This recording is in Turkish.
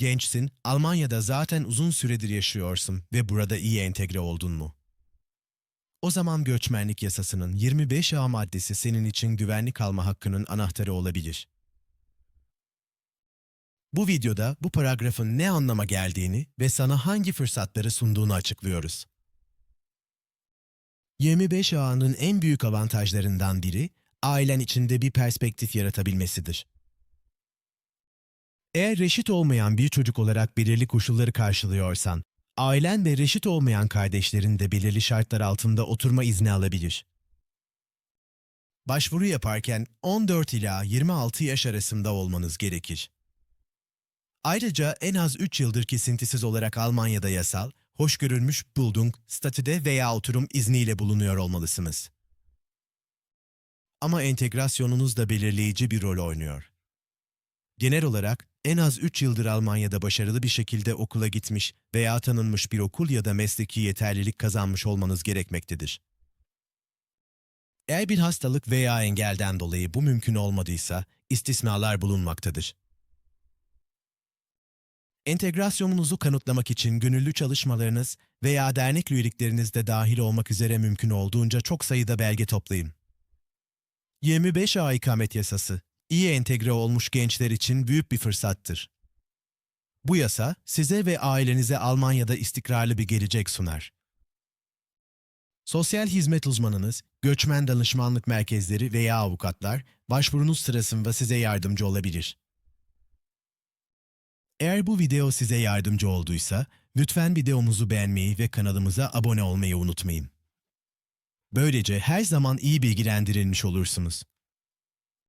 Gençsin, Almanya'da zaten uzun süredir yaşıyorsun ve burada iyi entegre oldun mu? O zaman göçmenlik yasasının 25A maddesi senin için güvenlik alma hakkının anahtarı olabilir. Bu videoda bu paragrafın ne anlama geldiğini ve sana hangi fırsatları sunduğunu açıklıyoruz. 25A'nın en büyük avantajlarından biri, ailen içinde bir perspektif yaratabilmesidir. Eğer reşit olmayan bir çocuk olarak belirli koşulları karşılıyorsan, ailen ve reşit olmayan kardeşlerin de belirli şartlar altında oturma izni alabilir. Başvuru yaparken 14 ila 26 yaş arasında olmanız gerekir. Ayrıca en az 3 yıldır kesintisiz olarak Almanya'da yasal, hoş görülmüş buldung, statüde veya oturum izniyle bulunuyor olmalısınız. Ama entegrasyonunuz da belirleyici bir rol oynuyor. Genel olarak en az 3 yıldır Almanya'da başarılı bir şekilde okula gitmiş veya tanınmış bir okul ya da mesleki yeterlilik kazanmış olmanız gerekmektedir. Eğer bir hastalık veya engelden dolayı bu mümkün olmadıysa istisnalar bulunmaktadır. Entegrasyonunuzu kanıtlamak için gönüllü çalışmalarınız veya dernek üyelikleriniz de dahil olmak üzere mümkün olduğunca çok sayıda belge toplayın. 25 A ikamet yasası, iyi entegre olmuş gençler için büyük bir fırsattır. Bu yasa size ve ailenize Almanya'da istikrarlı bir gelecek sunar. Sosyal hizmet uzmanınız, göçmen danışmanlık merkezleri veya avukatlar başvurunuz sırasında size yardımcı olabilir. Eğer bu video size yardımcı olduysa, lütfen videomuzu beğenmeyi ve kanalımıza abone olmayı unutmayın. Böylece her zaman iyi bilgilendirilmiş olursunuz.